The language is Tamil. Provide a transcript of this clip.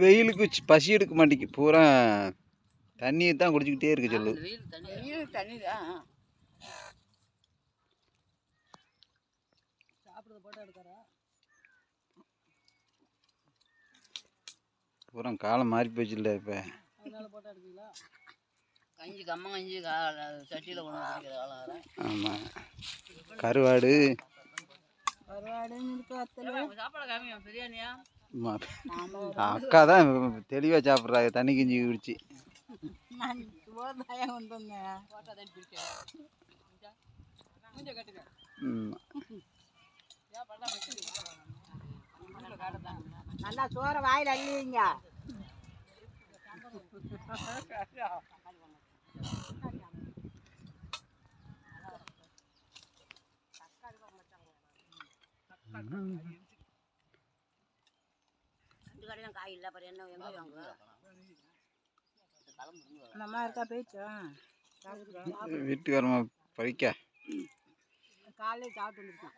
வெயிலுக்கு பசி எடுக்க மாட்டேங்குது. பூரா தண்ணியை தான் குடிச்சிக்கிட்டே இருக்க சொல்லு. தண்ணி தான் பூரா காலம் மாறி போச்சு இல்லை இப்போ. கஞ்சி கம்ம கஞ்சி சட்டியில் கொண்டு காலம் ஆமாம் கருவாடு அத்தனை சாப்பாடு காமியா பிரியாணியா. அக்கா தான் தெளிவாக சாப்பிட்றாங்க தண்ணி கிஞ்சி குடிச்சு. நான் போதாயம் கொண்டு வந்தேன். போட்டோ கடையிலும் காய் இல்லை அப்புறம் என்ன எங்கே வாங்க அந்த அம்மா இருக்கா போயிடுச்சா வீட்டுக்காரமா பறிக்க. காலையில் சாப்பிட்டு வந்துருக்கேன்.